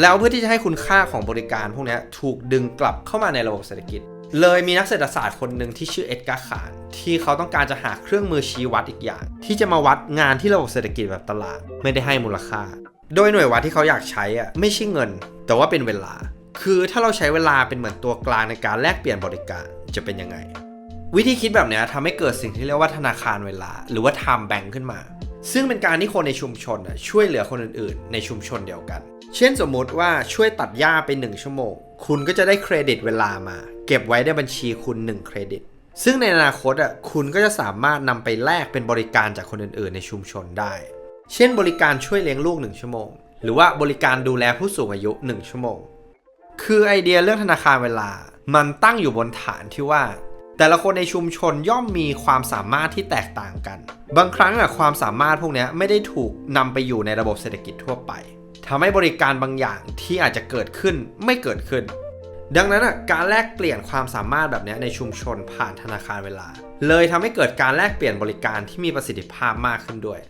แล้วเพื่อที่จะให้คุณค่าของบริการพวกนี้ถูกดึงกลับเข้ามาในระบบเศรษฐกิจ เลยมีนักเศรษฐศาสตร์คนหนึ่งที่ชื่อเอ็ดการ์ขานที่เขาต้องการจะหาเครื่องมือชี้วัดอีกอย่าง ที่จะมาวัดงานที่ระบบเศรษฐกิจแบบตลาด ไม่ได้ให้มูลค่า โดยหน่วยวัดที่เขาอยากใช้อะไม่ใช่เงิน แต่ว่าเป็นเวลา คือถ้าเราใช้เวลาเป็นเหมือนตัวกลางในการแลกเปลี่ยนบริการจะเป็นยังไงวิธีคิดแบบนี้ทำให้เกิดสิ่งที่เรียกว่าธนาคารเวลา หรือว่า time bank ขึ้นมา ซึ่งเป็นการที่คนในชุมชนช่วยเหลือคนอื่นๆ ในชุมชนเดียวกัน เช่นสมมุติว่าช่วยตัดหญ้าไป 1 ชั่วโมง คุณก็จะได้เครดิตเวลามา เก็บไว้ในบัญชีคุณ 1 เครดิต ซึ่งในอนาคตอะคุณก็จะสามารถนำไปแลกเป็นบริการจากคนอื่นๆ ในชุมชนได้ เช่น บริการช่วยเลี้ยงลูก 1 ชั่วโมง หรือว่าบริการดูแลผู้สูงอายุ 1 ชั่วโมง คือไอเดียเรื่องธนาคารเวลา มันตั้งอยู่บนฐานที่ว่า แต่ละคนในชุมชนย่อมมีความสามารถที่แตกต่างกัน บางครั้งอะความสามารถพวกนี้ไม่ได้ถูกนำไปอยู่ในระบบเศรษฐกิจทั่วไปทำให้บริการบางอย่างที่อาจจะเกิดขึ้นไม่เกิดขึ้น ดังนั้นอะการแลกเปลี่ยนความสามารถแบบนี้ในชุมชนผ่านธนาคารเวลา เลยทำให้เกิดการแลกเปลี่ยนบริการที่มีประสิทธิภาพมากขึ้นด้วย